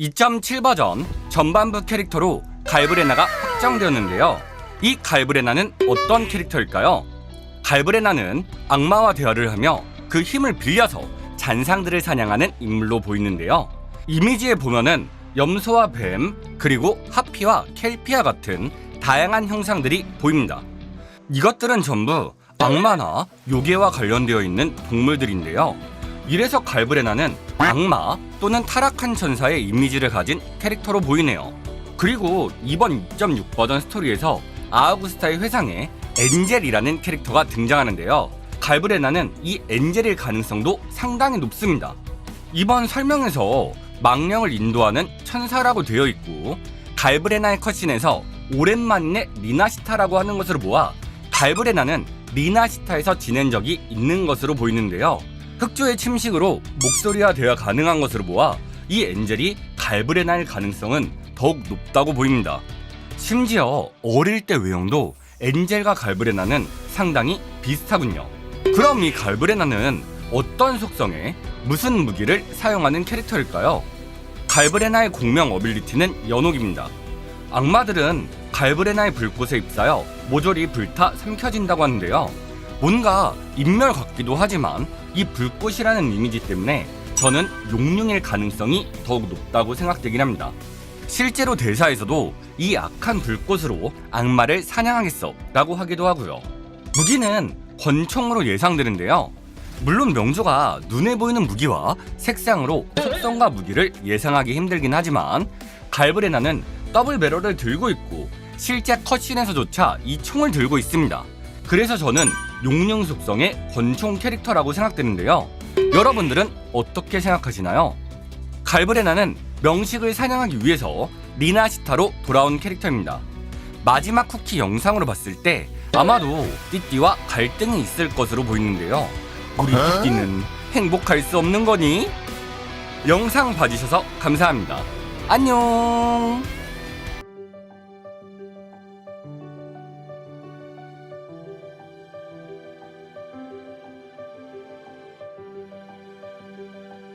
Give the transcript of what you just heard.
2.7 버전 전반부 캐릭터로 갈브레나가 확정되었는데요. 이 갈브레나는 어떤 캐릭터일까요? 갈브레나는 악마와 대화를 하며 그 힘을 빌려서 잔상들을 사냥하는 인물로 보이는데요. 이미지에 보면은 염소와 뱀, 그리고 하피와 켈피아 같은 다양한 형상들이 보입니다. 이것들은 전부 악마나 요괴와 관련되어 있는 동물들인데요. 이래서 갈브레나는 악마 또는 타락한 천사의 이미지를 가진 캐릭터로 보이네요. 그리고 이번 2.6 버전 스토리에서 아우구스타의 회상에 엔젤이라는 캐릭터가 등장하는데요. 갈브레나는 이 엔젤일 가능성도 상당히 높습니다. 이번 설명에서 망령을 인도하는 천사라고 되어 있고 갈브레나의 컷신에서 오랜만에 리나시타라고 하는 것으로 모아 갈브레나는 리나시타에서 지낸 적이 있는 것으로 보이는데요. 흑조의 침식으로 목소리와 대화 가능한 것으로 모아 이 엔젤이 갈브레나일 가능성은 더욱 높다고 보입니다. 심지어 어릴 때 외형도 엔젤과 갈브레나는 상당히 비슷하군요. 그럼 이 갈브레나는 어떤 속성에 무슨 무기를 사용하는 캐릭터일까요? 갈브레나의 공명 어빌리티는 연옥입니다. 악마들은 갈브레나의 불꽃에 휩싸여 모조리 불타 삼켜진다고 하는데요. 뭔가 인멸 같기도 하지만 이 불꽃이라는 이미지 때문에 저는 용융일 가능성이 더욱 높다고 생각되긴 합니다. 실제로 대사에서도 이 악한 불꽃으로 악마를 사냥하겠어 라고 하기도 하고요. 무기는 권총으로 예상되는데요. 물론 명조가 눈에 보이는 무기와 색상으로 속성과 무기를 예상하기 힘들긴 하지만 갈브레나는 더블 배럴을 들고 있고 실제 컷신에서조차 이 총을 들고 있습니다. 그래서 저는 용융 속성의 권총 캐릭터라고 생각되는데요. 여러분들은 어떻게 생각하시나요? 갈브레나는 명식을 사냥하기 위해서 리나시타로 돌아온 캐릭터입니다. 마지막 쿠키 영상으로 봤을 때 아마도 띠띠와 갈등이 있을 것으로 보이는데요. 우리 띠띠는 행복할 수 없는 거니? 영상 봐주셔서 감사합니다. 안녕!